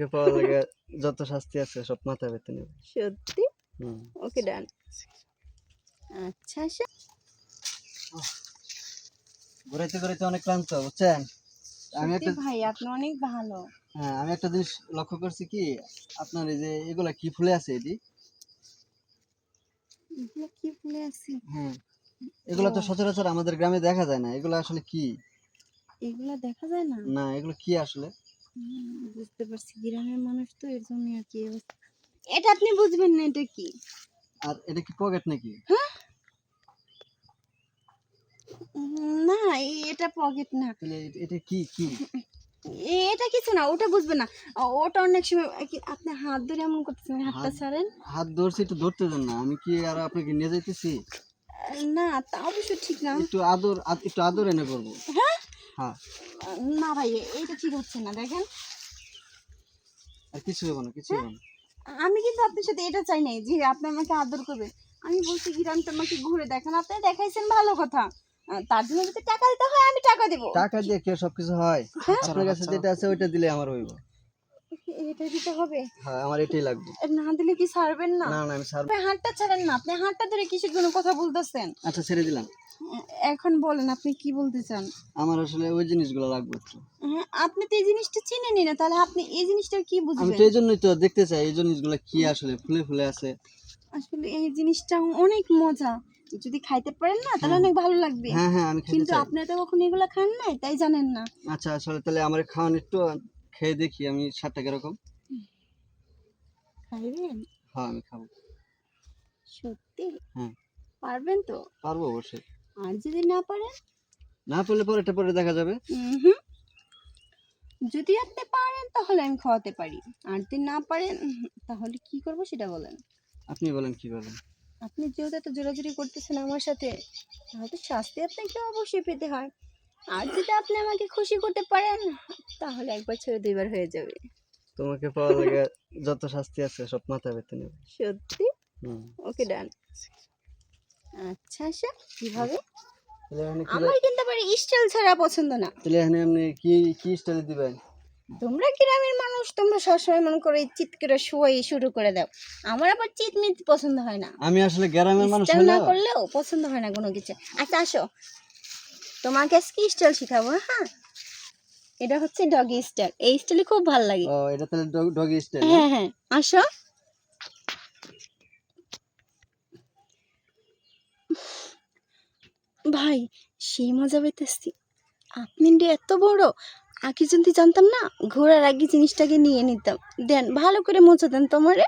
তোমাকে পাওয়া লাগে যত শাস্তি আছে সব মাথা পেতে নেবে সত্যি? ওকে ডান। আচ্ছা আচ্ছা। ঘুরাইতে ঘুরাইতে অনেক ক্লান্ত বুঝছেন? আমি একটা ভাই আপনি অনেক ভালো। হ্যাঁ আমি একটা জিনিস লক্ষ্য করছি কি আপনার এই যে এগুলা কি ফুলে আছে এটি? এগুলো কি ফুলে আছে? হ্যাঁ এগুলা তো সচরাচর আমাদের গ্রামে দেখা যায় না এগুলা আসলে কি? এগুলো দেখা যায় না? না এগুলো কি আসলে? বুঝতে পারছি। গ্রামের মানুষ তো এর জন্য আর কি অবস্থা। এটা আপনি বুঝবেন না এটা কি? আর এটা কি পকেট নাকি? উম, না এটা পকেট না। এটা কি কি? এ- এটা কিছু না ওটা বুঝবেন না। ওটা অনেক সময় কি- আপনি হাত ধরে এমন করতেছেন হাতটা ছাড়েন। হাত ধরছি একটু ধরতে দেন না। আমি কি আর আপনাকে নিয়ে যাইতেছি? না তা অবশ্য ঠিক না। একটু আদর একটু আদর এনে করব। হ্যাঁ? হ্যাঁ। না ভাই এইটা ঠিক হচ্ছে না দেখেন। আর কিছু হবে না কিছু হবে না। আমি কিন্তু আপনার সাথে এটা চাই নাই যে আপনি আমাকে আদর করবে। আমি বলছি গ্রামটা আমাকে ঘুরে দেখান আপনি দেখাইছেন ভালো কথা। তার জন্য যদি টাকা দিতে হয় আমি টাকা দেব। টাকা দিয়ে কেউ সবকিছু হয়? হ্যাঁ। আপনার কাছে যেটা আছে ওইটা দিলে আমার হইব। এটা দিতে হবে? হ্যাঁ আমার এটাই লাগবে। না দিলে কি ছাড়বেন না? না না আমি হাতটা ছাড়েন না আপনি হাতটা ধরে কিসের জন্য কথা বলতেছেন? আচ্ছা ছেড়ে দিলাম। এখন বলেন আপনি কি বলতে চান? আমার আসলে ওই জিনিসগুলো লাগবে হ্যাঁ, আপনি তো এই জিনিসটা চিনেন না তাহলে আপনি এই জিনিসটা কি আমি তো এই জন্যই তো দেখতে চাই এই জিনিসগুলো কি আসলে ফুলে ফুলে আছে। আসলে এই জিনিসটা অনেক মজা। যদি খাইতে পারেন না তাহলে অনেক ভালো লাগবে। হ্যাঁ হ্যাঁ আমি কিন্তু আপনি তো কখনো এগুলো খান নাই তাই জানেন না। আচ্ছা আসলে তাহলে আমার খাওয়ান একটু খেয়ে দেখি আমি সাতটা কীরকম। খাইবেন? হ্যাঁ আমি খাব। সত্যি? হ্যাঁ। পারবেন তো? পারব অবশ্যই। আর যদি না পারেন না পারলে পরেরটা পরে দেখা যাবে। হুম যদি আপনি পারেন তাহলে আমি খাওয়াতে পারি। আর যদি না পারেন তাহলে কি করব সেটা বলেন। আপনি বলেন কি বলেন? আপনি যেহেতু এত জোরাজুরি করতেছেন আমার সাথে তাহলে শাস্তি আপনাকে অবশ্যই পেতে হয়। আর যদি আপনি আমাকে খুশি করতে পারেন তাহলে একবার ছেড়ে দুইবার হয়ে যাবে। তোমাকে পাওয়া লাগে যত শাস্তি আছে সব মাথা পেতে নেবে। সত্যি? ওকে ডান। আচ্ছা আচ্ছা কীভাবে? আমার কিন্তু আবার স্টাইল ছাড়া পছন্দ না। তাহলে এখানে আপনি কি কি স্টাইলে দিবেন? তোমরা গ্রামের মানুষ তোমরা সবসময় মনে করে চিৎ করে শুয়াই শুরু করে দাও। আমার আবার চিৎ মিত পছন্দ হয় না। আমি আসলে গ্রামের মানুষ না করলেও পছন্দ হয় না কোনো কিছু। আচ্ছা আসো। তোমাকে আজকে স্টাইল শিখাবো হ্যাঁ? এটা হচ্ছে ডগি স্টাইল এই স্টাইলে খুব ভালো লাগে। ও এটা তাহলে ডগি স্টাইল হ্যাঁ হ্যাঁ। আসো। ভাই সেই মজা পাইতেছি আপনি এত বড় আগে যদি জানতাম না ঘোরার আগে জিনিসটাকে নিয়ে নিতাম। দেন ভালো করে মজা দেন তোমারে।